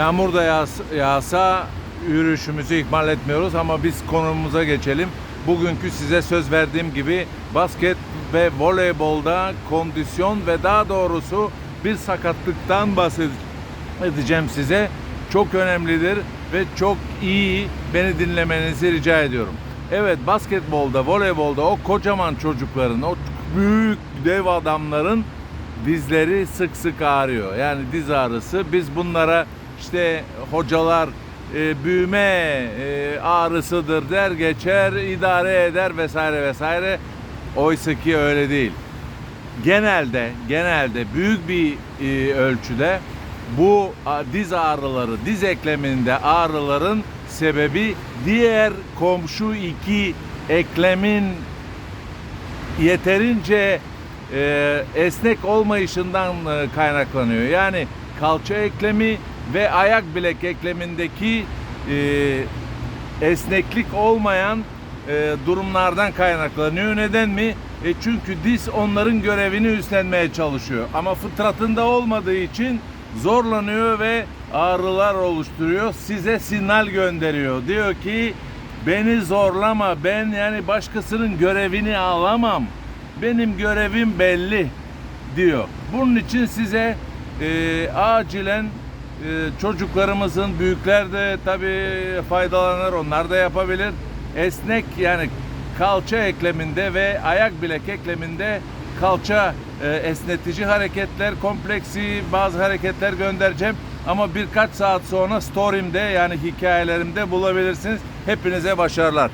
Yağmur da yağsa, yağsa yürüyüşümüzü ihmal etmiyoruz ama biz konumuza geçelim. Bugünkü size söz verdiğim gibi basket ve voleybolda kondisyon ve daha doğrusu bir sakatlıktan bahsedeceğim size. Çok önemlidir ve çok iyi beni dinlemenizi rica ediyorum. Evet basketbolda, voleybolda o kocaman çocukların, o büyük dev adamların dizleri sık sık ağrıyor. Yani diz ağrısı. Biz bunlara işte hocalar e, büyüme e, ağrısıdır der geçer idare eder vesaire vesaire. Oysa ki öyle değil. Genelde genelde büyük bir e, ölçüde bu diz ağrıları, diz ekleminde ağrıların sebebi diğer komşu iki eklemin yeterince e, esnek olmayışından e, kaynaklanıyor. Yani kalça eklemi ve ayak bilek eklemindeki e, esneklik olmayan e, durumlardan kaynaklanıyor. Neden mi? E çünkü diz onların görevini üstlenmeye çalışıyor. Ama fıtratında olmadığı için zorlanıyor ve ağrılar oluşturuyor. Size sinyal gönderiyor. Diyor ki beni zorlama. Ben yani başkasının görevini alamam. Benim görevim belli diyor. Bunun için size e, acilen çocuklarımızın büyükler de tabii faydalanır. Onlar da yapabilir. Esnek yani kalça ekleminde ve ayak bilek ekleminde kalça e, esnetici hareketler, kompleksi bazı hareketler göndereceğim. Ama birkaç saat sonra story'imde yani hikayelerimde bulabilirsiniz. Hepinize başarılar.